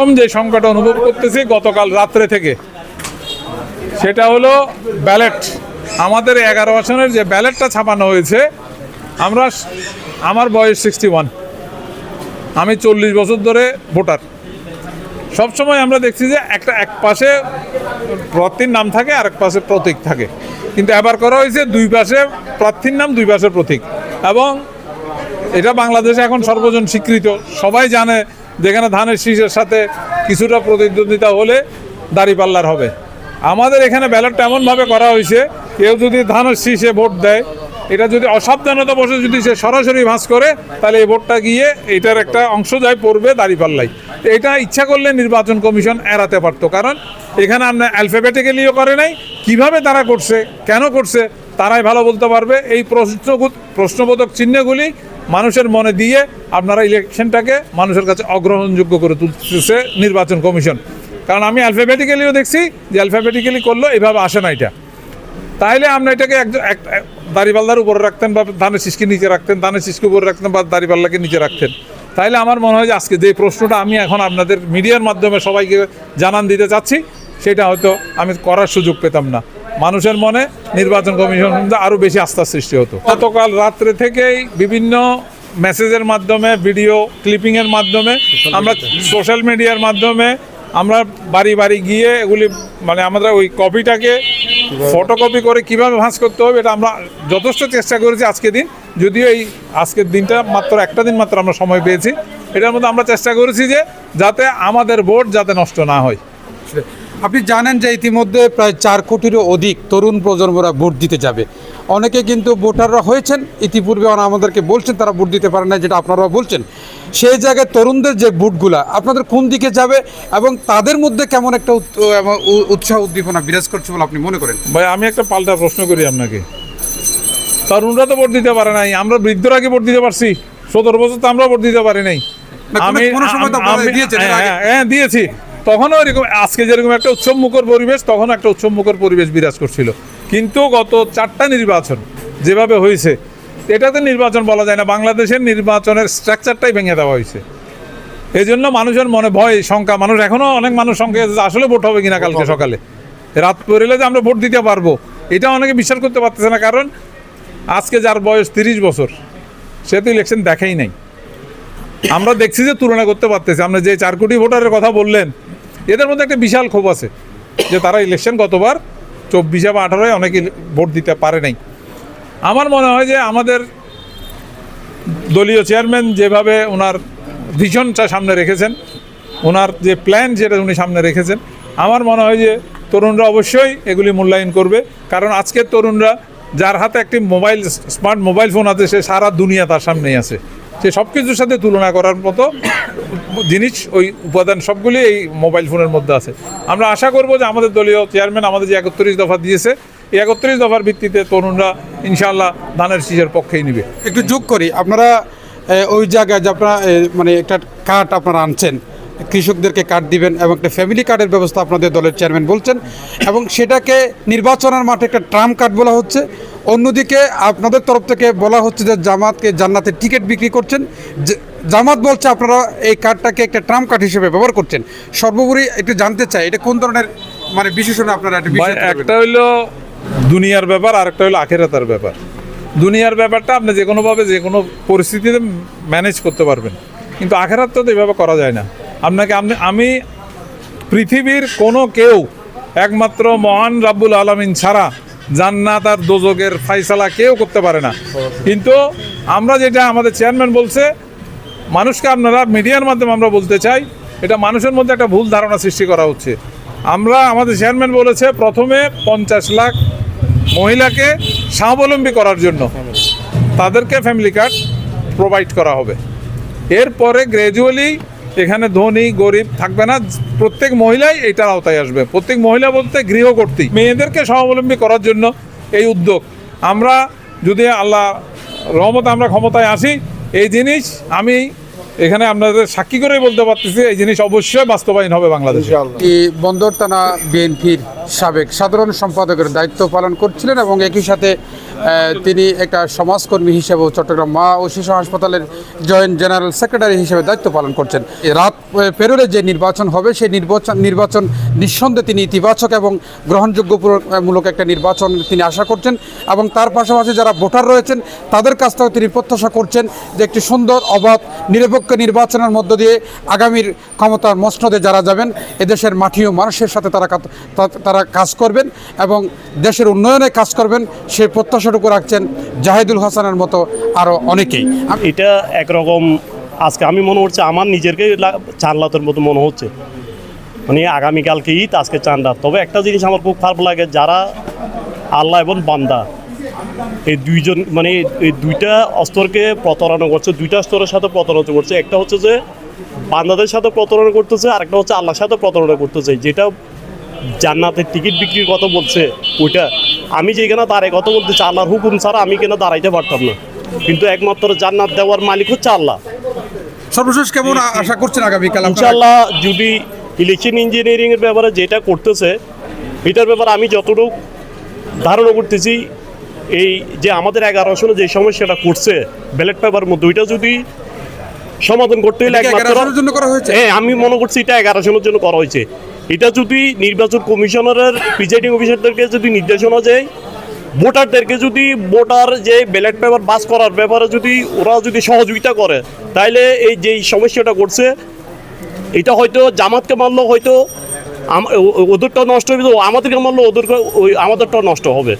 প্রথম যে সংকট অনুভব করতেছি গতকাল রাত্রে থেকে, সেটা হলো ব্যালেট। আমাদের এগারো আসনের যে ব্যালেটটা ছাপানো হয়েছে, আমরা আমার বয়স সিক্সটি ওয়ান আমি চল্লিশ বছর ধরে ভোটার। সবসময় আমরা দেখছি যে একটা এক পাশে প্রার্থীর নাম থাকে আর এক পাশে প্রতীক থাকে। কিন্তু এবার করা হয়েছে দুই পাশে প্রার্থীর নাম, দুই পাশে প্রতীক। এবং এটা বাংলাদেশে এখন সর্বজন স্বীকৃত। সবাই জানে যেখানে ধানের শীষের সাথে কিছুটা প্রতিদ্বন্দ্বিতা হলে দাঁড়িপাল্লার হবে। আমাদের এখানে ব্যালটটা এমনভাবে করা হয়েছে, কেউ যদি ধানের শীষে ভোট দেয়, এটা যদি অসাবধানতা বসে যদি সে সরাসরি ভাঁজ করে, তাহলে এই ভোটটা গিয়ে এটার একটা অংশ যায় পড়বে দাঁড়িপাল্লাই এটা ইচ্ছা করলে নির্বাচন কমিশন এড়াতে পারতো, কারণ এখানে আপনার অ্যালফাবেটিক্যালিও করে নাই, কীভাবে তারা করছে, কেন করছে, তারাই ভালো বলতে পারবে। এই প্রশ্ন প্রশ্নবোধক চিহ্নগুলি মানুষের মনে দিয়ে আপনারা ইলেকশনটাকে মানুষের কাছে অগ্রহণযোগ্য করে তুলতেছে নির্বাচন কমিশন। কারণ আমি অ্যালফাবেটিক্যালিও দেখছি যে অ্যালফাবেটিক্যালি করল এভাবে আসে না এটা। তাইলে আমরা এটাকে একজন এক দাড়িপাল্লার উপরে রাখতেন বা ধানের শীষকে নিচে রাখতেন, ধানের শীষকে উপরে রাখতেন বা দাড়িপাল্লাকে নিচে রাখতেন। তাইলে আমার মনে হয় যে আজকে যে প্রশ্নটা আমি এখন আপনাদের মিডিয়ার মাধ্যমে সবাইকে জানান দিতে চাচ্ছি, সেটা হয়তো আমি করার সুযোগ পেতাম না। মানুষের মনে নির্বাচন কমিশন আরও বেশি আস্থার সৃষ্টি হতো। গতকাল রাত্রে থেকেই বিভিন্ন মেসেজের মাধ্যমে ভিডিও ক্লিপিংয়ের মাধ্যমে আমরা সোশ্যাল মিডিয়ার মাধ্যমে আমরা বাড়ি বাড়ি গিয়ে এগুলি মানে আমরা ওই কপিটাকে ফটোকপি করে কীভাবে ভাঁজ করতে হবে এটা আমরা যথেষ্ট চেষ্টা করেছি আজকে দিন। যদিও এই আজকের দিনটা মাত্র একটা দিন মাত্র আমরা সময় পেয়েছি। এটার মধ্যে আমরা চেষ্টা করেছি যে যাতে আমাদের ভোট যাতে নষ্ট না হয়। আপনি জানেন যে ইতিমধ্যে প্রায় চার কোটিরও অধিক তরুণ প্রজন্মরা ভোট দিতে যাবে। অনেকে কিন্তু ভোটাররা হয়েছেন ইতিপূর্বে ওরা আমাদেরকে বলছেন তারা ভোট দিতে পারে না যেটা আপনারাও বলছেন। সেই জায়গায় তরুণদের যে ভোটগুলা আপনাদের কোন দিকে যাবে এবং তাদের মধ্যে কেমন একটা উৎসাহ উদ্দীপনা বিরাজ করছে বলে আপনি মনে করেন? ভাই আমি একটা পাল্টা প্রশ্ন করি আপনাকে। তরুণরা তো ভোট দিতে পারে নাই আমরা বৃদ্ধরা কি ভোট দিতে পারছি? সতেরো বছর তো আমরা ভোট দিতে পারি নাই। আপনারা আমি- হ্যাঁ, আগে। হ্যাঁ, হ্যাঁ দিয়েছি। তখনও এরকম আজকে যেরকম একটা উৎসব মুখর পরিবেশ তখন একটা উৎসব মুখর পরিবেশ বিরাজ করছিল। কিন্তু গত চারটা নির্বাচন যেভাবে হয়েছে এটাতে নির্বাচন বলা যায় না বাংলাদেশের নির্বাচনের স্ট্রাকচারটাই ভেঙে দেওয়া হয়েছে। এই জন্য মানুষের মনে ভয় শঙ্কা। মানুষ এখনও অনেক মানুষ শঙ্কা আসলে ভোট হবে কিনা কালকে সকালে। রাত পড়লে যে আমরা ভোট দিতে পারব এটা অনেকে বিশ্বাস করতে পারতেছে না কারণ আজকে যার বয়স তিরিশ বছর সে তো ইলেকশন দেখাই নাই। আমরা দেখছি যে তুলনা করতে পারতেছি। আমরা যে চার কোটি ভোটারের কথা বললেন এদের মধ্যে একটা বিশাল ক্ষোভ আছে যে তারা ইলেকশন গতবার চব্বিশে বা আঠারোয় অনেকে ভোট দিতে পারে নাই। আমার মনে হয় যে আমাদের দলীয় চেয়ারম্যান যেভাবে ওনার ভিশনটা সামনে রেখেছেন, ওনার যে প্ল্যান যেটা উনি সামনে রেখেছেন, আমার মনে হয় যে তরুণরা অবশ্যই এগুলি মূল্যায়ন করবে। কারণ আজকের তরুণরা যার হাতে একটি মোবাইল স্মার্ট মোবাইল ফোন আছে, সে সারা দুনিয়া তার সামনেই আছে। সে সব কিছুর সাথে তুলনা করার মতো জিনিস, ওই উপাদান সবগুলি এই মোবাইল ফোনের মধ্যে আছে। আমরা আশা করব যে আমাদের দলীয় চেয়ারম্যান আমাদের যে একত্রিশ দফা দিয়েছে, এই একত্রিশ দফার ভিত্তিতে তরুণরা ইনশাআল্লাহ ধানের শীষের পক্ষেই নিবে। একটু যোগ করি, আপনারা ওই জায়গায় যে আপনারা মানে একটা কাঠ আপনারা আনছেন, কৃষকদেরকে কার্ড দিবেন এবং একটা ফ্যামিলি কার্ডের ব্যবস্থা আপনাদের দলের চেয়ারম্যান বলছেন এবং সেটাকে নির্বাচনের মাঠে একটা ট্রাম কার্ড বলা হচ্ছে। অন্যদিকে আপনাদের তরফ থেকে বলা হচ্ছে যে জামাতকে জান্নাতের টিকিট বিক্রি করছেন। জামাত বলছে আপনারা এই কার্ডটাকে একটা ট্রাম কার্ড হিসেবে ব্যবহার করছেন। সর্বোপরি একটু জানতে চাই এটা কোন ধরনের মানে বিশেষণ আপনারা একটা হইল দুনিয়ার ব্যাপার আর একটা হইল আখেরাতার ব্যাপার। দুনিয়ার ব্যাপারটা আপনি যে কোনোভাবে যে কোনো পরিস্থিতিতে ম্যানেজ করতে পারবেন। কিন্তু আখেরাত তো এভাবে করা যায় না। আপনাকে আপনি আমি পৃথিবীর কোনো কেউ একমাত্র মহান রাব্বুল আলমিন ছাড়া জান্নাত আর দোজকের ফাইসালা কেউ করতে পারে না। কিন্তু আমরা যেটা আমাদের চেয়ারম্যান বলছে, মানুষকে আপনারা মিডিয়ার মাধ্যমে আমরা বলতে চাই, এটা মানুষের মধ্যে একটা ভুল ধারণা সৃষ্টি করা হচ্ছে। আমরা আমাদের চেয়ারম্যান বলেছে, প্রথমে পঞ্চাশ লাখ মহিলাকে স্বাবলম্বী করার জন্য তাদেরকে ফ্যামিলি কার্ড প্রোভাইড করা হবে। এরপরে গ্র্যাজুয়ালি এখানে ধনী গরিব থাকবে না। প্রত্যেক মহিলাই এটার আওতায় আসবে। প্রত্যেক মহিলা বলতে গৃহকর্তী মেয়েদেরকে স্বাবলম্বী করার জন্য এই উদ্যোগ। আমরা যদি আল্লাহ রহমত আমরা ক্ষমতায় আসি এই জিনিস আমি এখানে আপনাদের সাক্ষী করেই বলতে পারতেছি এই জিনিস অবশ্যই বাস্তবায়ন হবে বাংলাদেশে। এই বন্দর থানা বিএনপির সাবেক সাধারণ সম্পাদকের দায়িত্ব পালন করছিলেন এবং একই সাথে তিনি একটা সমাজকর্মী হিসেবেও চট্টগ্রাম মা ও শিশু হাসপাতালের জয়েন্ট জেনারেল সেক্রেটারি হিসেবে দায়িত্ব পালন করছেন। রাত পেরোলে যে নির্বাচন হবে, সেই নির্বাচন নির্বাচন নিঃসন্দেহে তিনি ইতিবাচক এবং গ্রহণযোগ্য মূলক একটা নির্বাচন তিনি আশা করছেন এবং তার পাশাপাশি যারা ভোটার রয়েছেন, তাদের কাছ থেকেও তিনি প্রত্যাশা করছেন যে একটি সুন্দর, অবাধ, নিরপেক্ষ নির্বাচনের মধ্য দিয়ে আগামীর ক্ষমতার মসনদে যারা যাবেন, এদেশের ও মানুষের সাথে তারা তারা কাজ করবেন এবং দেশের উন্নয়নে কাজ করবেন, সেই প্রত্যাশাটুকু রাখছেন জাহিদুল হাসানের মতো আরও অনেকেই। এটা একরকম আজকে আমি মনে হচ্ছে আমার নিজেরকে চার লাতের মতো মনে হচ্ছে। মানে আগামীকালকে ঈদ, আজকে চান্দা তবে একটা জিনিস আমার খুব খারাপ লাগে, যারা আল্লাহ এবং বান্দা, এই দুইজন মানে এই দুইটা স্তরকে প্রতারণা করছে, দুইটা স্তরের সাথে প্রতারণা করছে। একটা হচ্ছে যে বান্দাদের সাথে প্রতারণা করতেছে আরেকটা হচ্ছে আল্লাহর সাথে প্রতারণা করতেছে। যেটা জান্নাতের টিকিট বিক্রির কথা বলছে, ওইটা। আমি যেখানে দাঁড়াই কথা বলতেছি, আল্লাহর হুকুম ছাড়া আমি কেন দাঁড়াইতে পারতাম না। কিন্তু একমাত্র জান্নাত দেওয়ার মালিক হচ্ছে আল্লাহ। সর্বশেষ কেমন আশা করছেন আগামীকাল? ইনশাল্লাহ যদি ইলেকশন ইঞ্জিনিয়ারিং এর ব্যাপারে যেটা করতেছে এটার ব্যাপারে আমি যতটুকু ধারণা করতেছি এই যে আমাদের এগারো আসনে যে সমস্যাটা করছে ব্যালেট পেপার মধ্যে ওইটা যদি সমাধান করতে হলে একমাত্র এগারো জন্য করা হয়েছে? হ্যাঁ আমি মনে করছি এটা এগারো আসনের জন্য করা হয়েছে এটা যদি নির্বাচন কমিশনারের প্রিজাইডিং অফিসারদেরকে যদি নির্দেশনা যায় ভোটারদেরকে যদি ভোটার যে ব্যালট পেপার পাস করার ব্যাপারে যদি ওরা যদি সহযোগিতা করে, তাইলে এই যে সমস্যাটা করছে এটা হয়তো জামাতকে মানলেও হয়তো ওদেরটা নষ্ট হবে আমাদেরকে মানলেও ওদেরকে ওই আমাদেরটাও নষ্ট হবে।